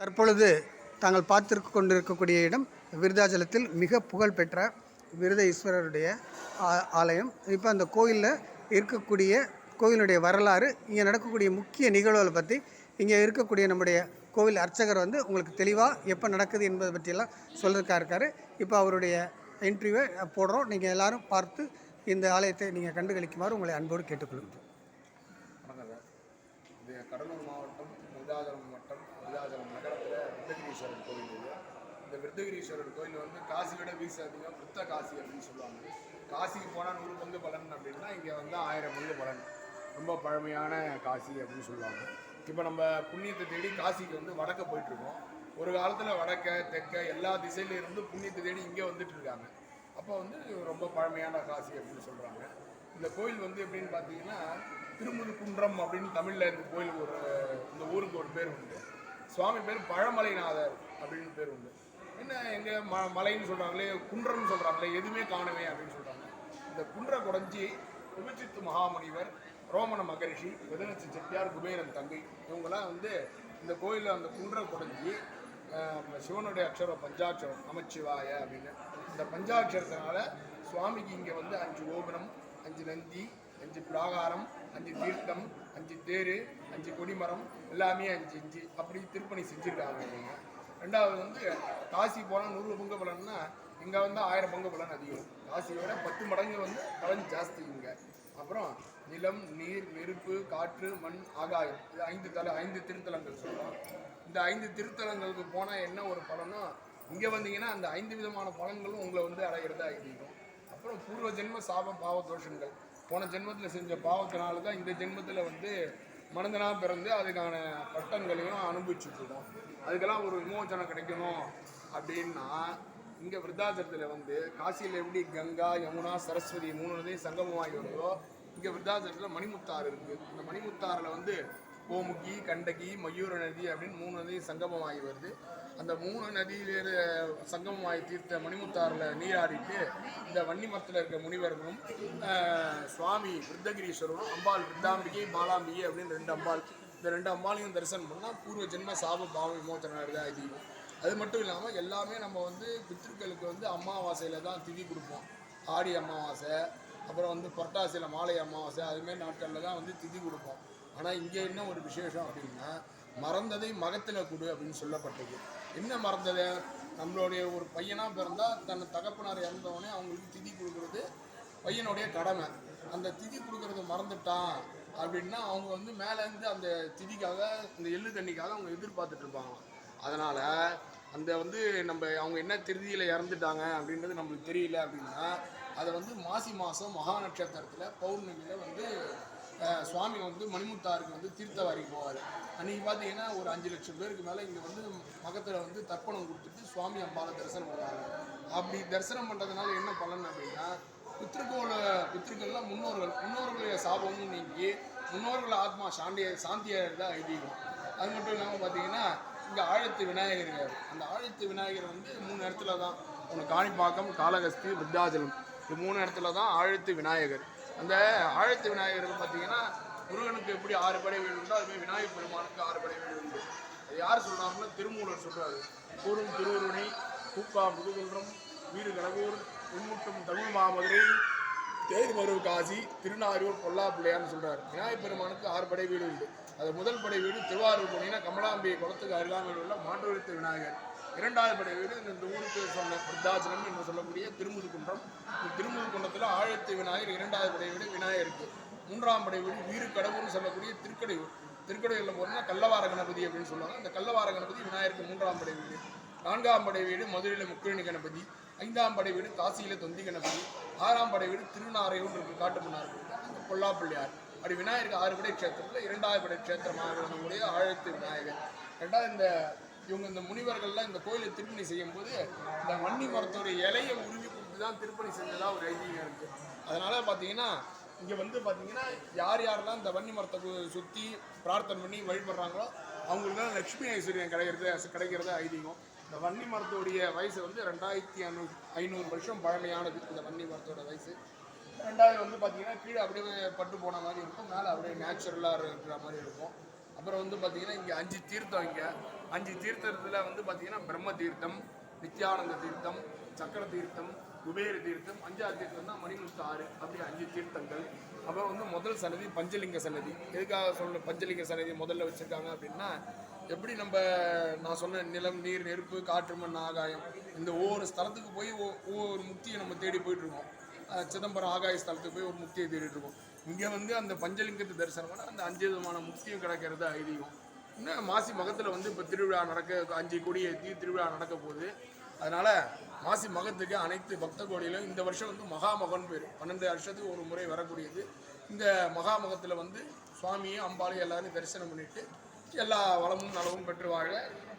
தற்பொழுது தாங்கள் பார்த்திருக்க கொண்டிருக்கக்கூடிய இடம் விருதாச்சலத்தில் மிக புகழ்பெற்ற விருத ஈஸ்வரருடைய ஆலயம். இப்போ அந்த கோயிலில் இருக்கக்கூடிய கோயிலுடைய வரலாறு இங்கே நடக்கக்கூடிய முக்கிய நிகழ்வுகளை பற்றி இங்கே இருக்கக்கூடிய நம்முடைய கோவில் அர்ச்சகர் வந்து உங்களுக்கு தெளிவாக எப்போ நடக்குது என்பதை பற்றியெல்லாம் சொல்றதுக்காக இருக்காரு. இப்போ அவருடைய இன்டர்வியூவை போடுறோம். நீங்கள் எல்லாரும் பார்த்து இந்த ஆலயத்தை நீங்கள் கண்டுகளிக்குமாறு உங்களை அன்போடு கேட்டுக்கொள்கிறோம் வணக்கம் சார். கடலூர் மாவட்டம் விருதாச்சலம் நகரத்தில் விருத்தகிரீஸ்வரர் கோயில் இது இந்த விருத்தகிரீஸ்வரர் கோயில் வந்து காசி விட வீசு அதிகம் புத்த காசி அப்படின்னு சொல்லுவாங்க. காசிக்கு போனால் நூறு பங்கு பலன் அப்படின்னா இங்கே வந்து ஆயிரம் பங்கு பலன். ரொம்ப பழமையான காசி அப்படின்னு சொல்லுவாங்க. இப்போ நம்ம புண்ணியத்தை தேடி காசிக்கு வந்து வடக்க போயிட்டுருக்கோம். ஒரு காலத்தில் வடக்க தெற்க எல்லா திசையிலேருந்து புண்ணியத்தை தேடி இங்கே வந்துட்டு இருக்காங்க அப்போ வந்து ரொம்ப பழமையான காசி அப்படின்னு சொல்கிறாங்க இந்த கோயில் வந்து எப்படின்னு பார்த்தீங்கன்னா திருமுதுகுன்றம் அப்படின்னு தமிழில் இந்த கோயில் ஒரு இந்த ஊருக்கு ஒரு பேர் உண்டு. சுவாமி பேர் பழமலைநாதர் அப்படின்னு பேர் உண்டு. என்ன எங்க ம மலைன்னு சொல்கிறாங்களே குன்றம்னு சொல்கிறாங்களே எதுவுமே காணவே அப்படின்னு சொல்கிறாங்க இந்த குன்றை குடஞ்சி விபச்சித்து மகாமுனிவர் ரோமன மகரிஷி வெதனச்சி செட்டியார் குபேரன் தங்கை இவங்கெல்லாம் வந்து இந்த கோயிலில் அந்த குன்றை குடஞ்சி சிவனுடைய அக்ஷரம் பஞ்சாட்சரம் நமச்சிவாய அப்படின்னு. இந்த பஞ்சாட்சரத்தினால சுவாமிக்கு இங்கே வந்து அஞ்சு கோபுரம் அஞ்சு நந்தி அஞ்சு பிராகாரம் அஞ்சு தீர்த்தம் அஞ்சு தேர் அஞ்சு கொடிமரம் எல்லாமே அஞ்சு அஞ்சு அப்படி திருப்பணி செஞ்சுருக்காங்க இவங்க. ரெண்டாவது வந்து காசி போனால் நூறு பங்கு பலன்னா இங்கே வந்து ஆயிரம் பங்கு பலன் அதிகம். காசியை விட பத்து மடங்கு வந்து பலன் ஜாஸ்தி இங்கே. அப்புறம் நிலம் நீர் நெருப்பு காற்று மண் ஆகாயம். இது ஐந்து தல ஐந்து திருத்தலங்கள் சொல்லலாம் இந்த ஐந்து திருத்தலங்களுக்கு போனால் என்ன ஒரு பலனோ இங்கே வந்தீங்கன்னா அந்த ஐந்து விதமான பலன்களும் உங்களை வந்து அடையிறதா இருக்கும். அப்புறம் பூர்வ ஜென்ம சாப பாவ தோஷங்கள். போன ஜென்மத்தில் செஞ்ச பாவத்தினால தான் இந்த ஜென்மத்தில் வந்து மனிதனாக பிறந்து அதுக்கான பட்டங்களையும் அனுபவிச்சுட்டுருக்கோம் அதுக்கெல்லாம் ஒரு விமோச்சனம் கிடைக்கணும் அப்படின்னா இங்கே விருத்தாச்சலத்தில் வந்து காசியில் எப்படி கங்கா யமுனா சரஸ்வதி மூணு நதியும் சங்கமமாகி வருதோ இங்கே விருத்தாச்சலத்தில் மணிமுத்தாறு இருக்குது இந்த மணிமுத்தாறில் வந்து கோமுகி கண்டகி மயூர நதி அப்படின்னு மூணு நதியும் சங்கமமாகி வருது. அந்த மூணு நதியில சங்கமமாகி தீர்த்த மணிமுத்தாரில் நீராடிட்டு இந்த வன்னிமரத்தில் இருக்க முனிவர்களும் சுவாமி விருத்தகிரீஸ்வரரும் அம்பாள் விருத்தாம்பிகை பாலாம்பிகை அப்படின்னு ரெண்டு அம்பாள். இந்த ரெண்டு அம்பாலையும் தரிசனம் பண்ணால் பூர்வ ஜென்ம சாப பாவ விமோச்சனம் இருக்குது அது மட்டும் இல்லாமல் எல்லாமே நம்ம வந்து பித்திருக்களுக்கு வந்து அமாவாசையில் தான் திதி கொடுப்போம். ஆடி அமாவாசை அப்புறம் வந்து புரட்டாசியில் மாலை அமாவாசை அதுமாரி நாட்களில் தான் வந்து திதி கொடுப்போம். ஆனால் இங்கே என்ன ஒரு விசேஷம் அப்படின்னா மறந்ததை மகத்தில் கொடு அப்படின்னு சொல்லப்பட்டது. என்ன மறந்தது? நம்மளுடைய ஒரு பையனாக பிறந்தால் தன் தகப்பனார் இறந்தவொடனே அவங்களுக்கு திதி கொடுக்குறது பையனுடைய கடமை. அந்த திதி கொடுக்கறது மறந்துட்டான் அப்படின்னா அவங்க வந்து மேலேருந்து அந்த திதிக்காக இந்த எள்ளு தண்ணிக்காக அவங்க எதிர்பார்த்துட்டு இருப்பாங்க. அதனால் அந்த வந்து நம்ம அவங்க என்ன திருதியில் இறந்துட்டாங்க அப்படின்றது நம்மளுக்கு தெரியல அப்படின்னா அதை வந்து மாசி மாதம் மகா நட்சத்திரத்தில் பௌர்ணமியில் வந்து சுவாமி வந்து மணிமுத்தாருக்கு வந்து தீர்த்தவாரிக்கு போவார். அன்றைக்கி பார்த்தீங்கன்னா ஒரு அஞ்சு லட்சம் பேருக்கு மேலே இங்கே வந்து மகத்தில் வந்து தர்ப்பணம் கொடுத்துட்டு சுவாமி அம்பாவை தரிசனம் பண்ணுவாங்க. அப்படி தரிசனம் பண்ணுறதுனால என்ன பலன் அப்படின்னா பித்ருக்கோள பித்ருக்கள்லாம் முன்னோர்கள் முன்னோர்களுடைய சாபமும் நீங்கி முன்னோர்கள் ஆத்மா சாண்டிய சாந்தியாக தான் ஐதீகம். அது மட்டும் இல்லாமல் பார்த்தீங்கன்னா இங்கே ஆழத்து விநாயகர் அந்த ஆழத்து விநாயகர் வந்து மூணு இடத்துல தான் ஒன்று காணிப்பாக்கம் காளகஸ்தி விருத்தாச்சலம். இது மூணு இடத்துல தான் ஆழத்து விநாயகர். அந்த ஆழத்து விநாயகர் பார்த்தீங்கன்னா முருகனுக்கு எப்படி ஆறு படை வீடு உண்டோ அதுமாதிரி விநாயகர் பெருமானுக்கு ஆறு படை வீடு உண்டு அது யார் சொல்கிறாங்கன்னா திருமூலர் சொல்கிறாரு கூறும் திருவருணை கூப்பா முதுகுன்றம் வீடு கடகூர் உண்முட்டும் தமிழ் மாமதுரை தேர்மரு காசி திருநாரூர் பொல்லா சொல்கிறார் சொல்றாரு. விநாயகர் பெருமானுக்கு ஆறு படை வீடு உண்டு. அது முதல் படை வீடு திருவாரூர் போனீங்கன்னா கமலாம்பிகை குளத்துக்கு அருகாமையில் உள்ள மாற்றொழுத்து விநாயகர். இரண்டாவது படை வீடு இந்த ஊருக்கு சொன்ன விருத்தாச்சலம் என்று சொல்லக்கூடிய திருமுதுகுன்றம். இந்த திருமுதுகுன்றத்தில் ஆழத்து விநாயகர் இரண்டாவது படை வீடு விநாயகருக்கு. மூன்றாம் படை வீடு வீறு கடவுள்னு சொல்லக்கூடிய திருக்கடையூர். திருக்கடையூரில் போனால் கள்ளவார கணபதி அப்படின்னு சொல்லுவாங்க. அந்த கள்ளவார கணபதி விநாயகருக்கு மூன்றாம் படை வீடு. நான்காம் படை வீடு மதுரையில் முக்கிரணி கணபதி. ஐந்தாம் படை வீடு காசியில் தொந்தி கணபதி. ஆறாம் படை வீடு திருநாரையூர் இருக்கு காட்டுமன்னார் அந்த கொல்லாப்பிள்ளையார் அப்படி விநாயகருக்கு ஆறு படை கஷேத்திரத்தில் இரண்டாவது படை கஷேத்திரமாக விளங்கக்கூடிய ஆழத்து விநாயகர். ரெண்டாவது இந்த இவங்க இந்த முனிவர்கள்லாம் இந்த கோயிலை திருப்பணி செய்யும்போது இந்த வன்னி மரத்தோட இலையை உருவி கொடுத்து தான் திருப்பணி செஞ்சதாக ஒரு ஐதீகம் இருக்குது அதனால் பார்த்தீங்கன்னா இங்கே வந்து பார்த்தீங்கன்னா யார் யாரெல்லாம் இந்த வன்னி மரத்தை சுற்றி பிரார்த்தனை பண்ணி வழிபடுறாங்களோ அவங்களுக்குலாம் லட்சுமி ஐஸ்வர்யம் கிடைக்கிறது கிடைக்கிறது ஐதீகம். இந்த வன்னி மரத்தோடைய வயசு வந்து ரெண்டாயிரத்தி ஐநூறு ஐநூறு வருஷம் பழமையானது இந்த வன்னி மரத்தோட வயசு. ரெண்டாவது வந்து பார்த்தீங்கன்னா கீழே அப்படியே பட்டு போன மாதிரி இருக்கும் மேலே அப்படியே நேச்சுரலாக இருக்கிற மாதிரி இருக்கும். அப்புறம் வந்து பார்த்தீங்கன்னா இங்கே அஞ்சு தீர்த்தம் இங்கே. அஞ்சு தீர்த்தத்தில் வந்து பார்த்தீங்கன்னா பிரம்ம தீர்த்தம் நித்யானந்த தீர்த்தம் சக்கர தீர்த்தம் குபேர தீர்த்தம் அஞ்சாவது தீர்த்தம் தான் மணிமுத்து ஆறு அப்படி அஞ்சு தீர்த்தங்கள். அப்புறம் வந்து முதல் சன்னதி பஞ்சலிங்க சன்னதி. எதுக்காக சொல்ல பஞ்சலிங்க சன்னதி முதல்ல வச்சுருக்காங்க அப்படின்னா எப்படி நம்ம நான் சொன்ன நிலம் நீர் நெருப்பு காற்று மண் ஆகாயம் இந்த ஒவ்வொரு ஸ்தலத்துக்கு போய் ஒவ்வொரு முக்தியை நம்ம தேடி போயிட்டுருக்கோம் சிதம்பரம் ஆகாய ஸ்தலத்துக்கு போய் ஒரு முக்தியை தேடிட்டு இருக்கோம் இங்கே வந்து அந்த பஞ்சலிங்கத்தை தரிசனம் பண்ண அந்த அஞ்சு விதமான முக்தியும் கிடைக்கிறது ஐதீகம். இன்னும் மாசி மகத்தில் வந்து இப்போ திருவிழா நடக்க அஞ்சு கோடி ஏற்றி திருவிழா நடக்க போகுது. அதனால் மாசி மகத்துக்கு அனைத்து பக்த கோடியிலும் இந்த வருஷம் வந்து மகாமகன் பேர். பன்னெண்டு வருஷத்துக்கு ஒரு முறை வரக்கூடியது. இந்த மகாமகத்தில் வந்து சுவாமியும் அம்பாளையும் எல்லாரும் தரிசனம் பண்ணிட்டு எல்லா வளமும் நலமும் பெற்று வாழ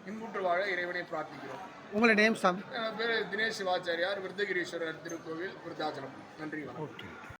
இன்புற்று வாழ இறைவனை பிரார்த்திக்கிறோம். உங்களுடைய நேம் சாமி என் பேர் தினேஷ் சிவாச்சாரியார் விருத்தகிரீஸ்வரர் திருக்கோவில் விருத்தாச்சலம். நன்றி ஓகே